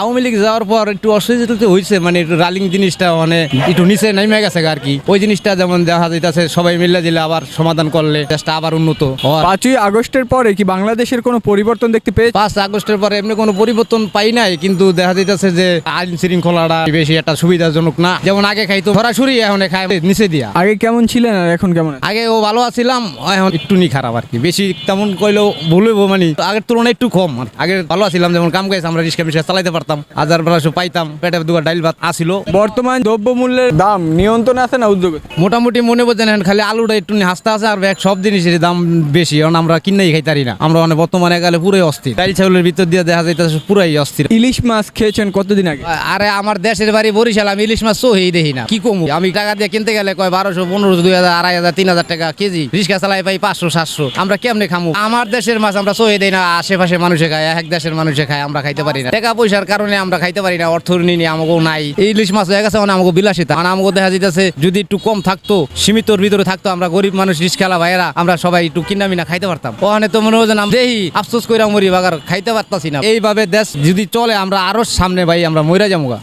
আওয়ামী লীগ যাওয়ার পর একটু অসুবিধা হয়েছে মানে একটু রালিং জিনিসটা মানে একটু নিচে নেমে গেছে আর কি। ওই জিনিসটা যেমন দেখা যাইতেছে সবাই মিলে দিলে আবার সমাধান করলে দেশটা আবার উন্নত পাঁচই আগস্টের পরে কি বাংলাদেশের কোনো পরিবর্তন দেখতে পেয়ে পাঁচ আগস্টের পরে এমনি কোনো পরিবর্তন পাই নাই কিন্তু দেখা যাইতেছে যে আইন শৃঙ্খলাটা বেশি একটা সুবিধাজনক না। যেমন আগে খাইতো সরাসরি এখন খায় নিচে দিয়া। আগে কেমন ছিলেন আর এখন কেমন আগে ও ভালো আছিলাম এখন একটু নি খারাপ আর কি। বেশি তেমন কইলেও ভুল হইব মানে আগের তুলনায় একটু কম আগে ভালো আছিলাম যেমন কাম কাজ আমরা রিক্সা ফিক্সা চালাইতে পারতাম হাজার বারোশো পাইতাম পেটে ডাইল ভাত আসিল। বর্তমান দ্রব্যমূল্যের দাম নিয়ন্ত্রণে আছে না উদ্যোগে? মোটামুটি মনে বোঝেন খালি আলুটা একটু হাসতে আছে আর ব্যাগ সব জিনিসের দাম বেশি কারণ আমরা কিনেই খাইতারি না। আমরা মানে বর্তমানে গেলে পুরোই অস্থির। ডাইল চাউলের ভিতর দিয়ে দেখা যাইতেছে পুরাই অস্থির। ইলিশ মাছ খেয়েছেন কতদিন আগে? আরে আমার দেশের বাড়ি বরিশাল আমি ইলিশ মাছ সোহেই দেখি না। কি কমু? আমি টাকা দিয়ে কিনতে গেলে কয় বারোশো পনেরোশো দুই হাজার আড়াই হাজার তিন হাজার টাকা কেজি রিক্সা চালাই পাই পাঁচশো সাতশো। আমরা কেমনে খামু? আমার দেশের মাছ আমরা সোহে দেই না আশেপাশে মানুষে খায় এক দেশের মানুষে খায় আমরা খাইতে পারি না। টাকা পয়সার কারণে আমরা খাইতে পারি না অর্থনীতি আমাকেও নাই। এই ইলিশ মাছ হয়ে গেছে মানে আমাকে বিলাসিতা। মানে আমাকে দেখা যেতেছে যদি একটু কম থাকতো, সীমিতর ভিতরে থাকতো, আমরা গরিব মানুষ রিক্সা ভাইয়েরা, আমরা সবাই একটু কিনা মিনা খাইতে পারতাম। ওখানে তো মনে হয় দেহি, আফসোস করে মরি, বাগার, খাইতে পারতাছি না। এইভাবে দেশ যদি চলে, আমরা আরও সামনে ভাই, আমরা মইরা যাব